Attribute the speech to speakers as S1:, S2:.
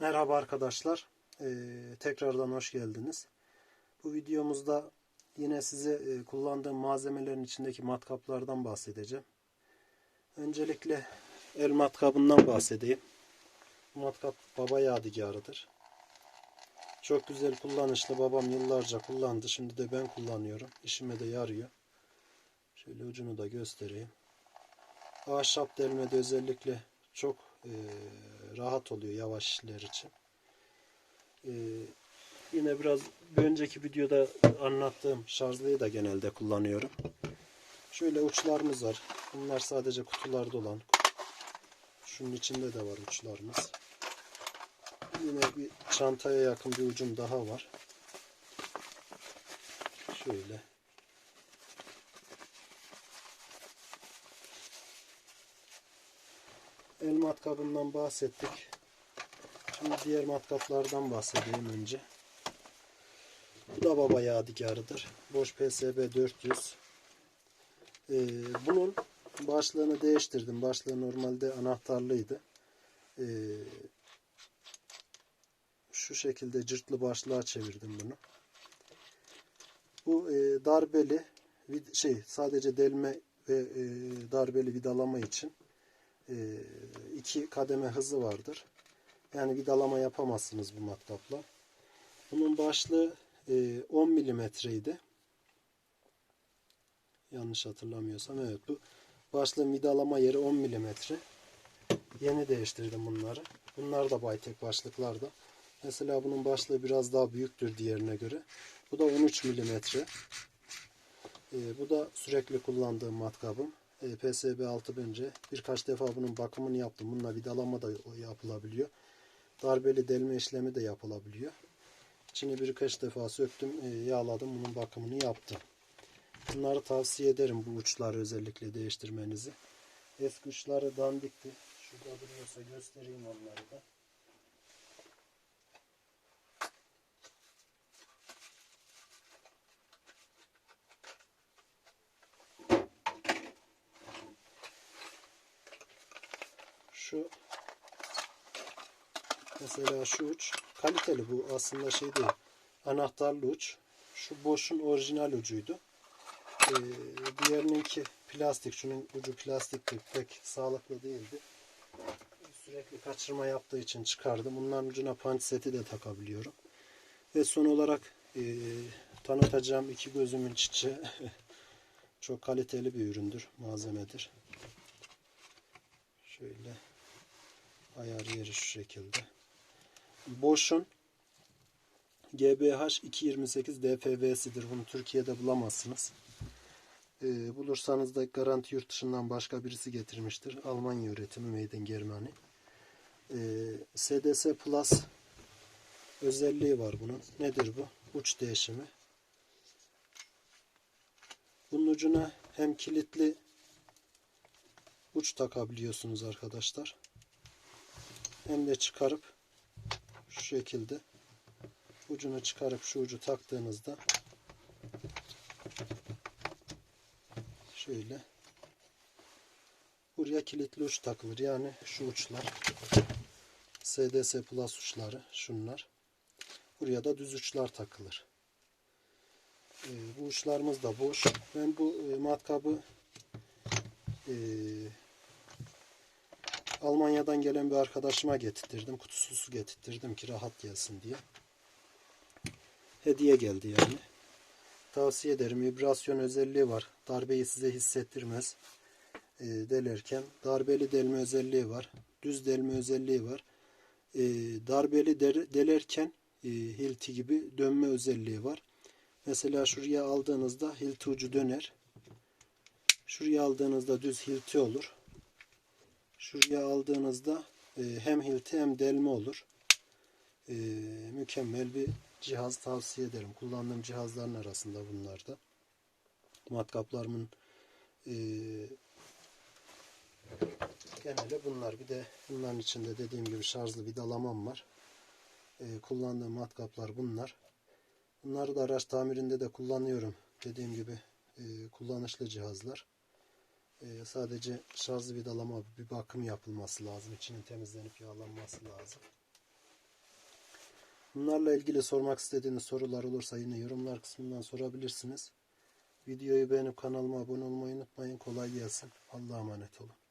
S1: Merhaba arkadaşlar. Ee, tekrardan hoş geldiniz. Bu videomuzda yine size e, kullandığım malzemelerin içindeki matkaplardan bahsedeceğim. Öncelikle el matkabından bahsedeyim. Bu matkap baba yadigarıdır. Çok güzel kullanışlı. Babam yıllarca kullandı. Şimdi de ben kullanıyorum. İşime de yarıyor. Şöyle ucunu da göstereyim. Ahşap delmede özellikle çok e, rahat oluyor yavaş işler için. E, yine biraz bir önceki videoda anlattığım şarjlıyı da genelde kullanıyorum. Şöyle uçlarımız var. Bunlar sadece kutularda olan. Şunun içinde de var uçlarımız. Yine bir çantaya yakın bir ucum daha var. Şöyle. El matkabından bahsettik. Şimdi diğer matkaplardan bahsedeyim önce. Bu da baba yadigarıdır. Boş PSB 400. Ee, bunun başlığını değiştirdim. Başlığı normalde anahtarlıydı. Ee, şu şekilde cırtlı başlığa çevirdim bunu. Bu e, darbeli şey sadece delme ve e, darbeli vidalama için e, iki kademe hızı vardır. Yani vidalama yapamazsınız bu matkapla. Bunun başlığı e, 10 milimetreydi. Yanlış hatırlamıyorsam evet bu başlığın vidalama yeri 10 milimetre. Yeni değiştirdim bunları. Bunlar da Baytek başlıklarda. Mesela bunun başlığı biraz daha büyüktür diğerine göre. Bu da 13 milimetre. E, bu da sürekli kullandığım matkabım. E, PSB 6 bence. Birkaç defa bunun bakımını yaptım. Bununla vidalama da yapılabiliyor. Darbeli delme işlemi de yapılabiliyor. İçini birkaç defa söktüm, e, yağladım. Bunun bakımını yaptım. Bunları tavsiye ederim bu uçları özellikle değiştirmenizi. Eski uçları dandikti. Şurada duruyorsa göstereyim onları da. Şu mesela şu uç kaliteli bu aslında şey değil. Anahtarlı uç. Şu boşun orijinal ucuydu. Ee, diğerininki plastik. Şunun ucu plastikti. Pek sağlıklı değildi. Sürekli kaçırma yaptığı için çıkardım. Bunların ucuna punch seti de takabiliyorum. Ve son olarak e, tanıtacağım iki gözümün çiçeği. Çok kaliteli bir üründür. Malzemedir. Şöyle ayar yeri şu şekilde. Boş'un GBH 228 DFV'sidir. Bunu Türkiye'de bulamazsınız. Ee, bulursanız da garanti yurt dışından başka birisi getirmiştir. Almanya üretimi Made in Germany. Ee, SDS Plus özelliği var bunun. Nedir bu? Uç değişimi. Bunun ucuna hem kilitli uç takabiliyorsunuz arkadaşlar. Hem de çıkarıp şu şekilde ucunu çıkarıp şu ucu taktığınızda şöyle buraya kilitli uç takılır. Yani şu uçlar SDS Plus uçları şunlar. Buraya da düz uçlar takılır. Ee, bu uçlarımız da boş. Ben bu e, matkabı e, Almanya'dan gelen bir arkadaşıma getirttirdim. Kutusuz getirttirdim ki rahat gelsin diye. Hediye geldi yani. Tavsiye ederim. Vibrasyon özelliği var. Darbeyi size hissettirmez. E, delerken. Darbeli delme özelliği var. Düz delme özelliği var. E, darbeli der, delerken e, hilti gibi dönme özelliği var. Mesela şuraya aldığınızda hilti ucu döner. Şuraya aldığınızda düz hilti olur. Şuraya aldığınızda e, hem hilti hem delme olur. E, mükemmel bir cihaz tavsiye ederim. Kullandığım cihazların arasında bunlar da. Matkaplarımın e, genelde bunlar. Bir de bunların içinde dediğim gibi şarjlı vidalamam var. Kullandığım matkaplar bunlar. Bunları da araç tamirinde de kullanıyorum. Dediğim gibi kullanışlı cihazlar. E, sadece şarjlı vidalama bir bakım yapılması lazım. İçinin temizlenip yağlanması lazım. Bunlarla ilgili sormak istediğiniz sorular olursa yine yorumlar kısmından sorabilirsiniz. Videoyu beğenip kanalıma abone olmayı unutmayın. Kolay gelsin. Allah'a emanet olun.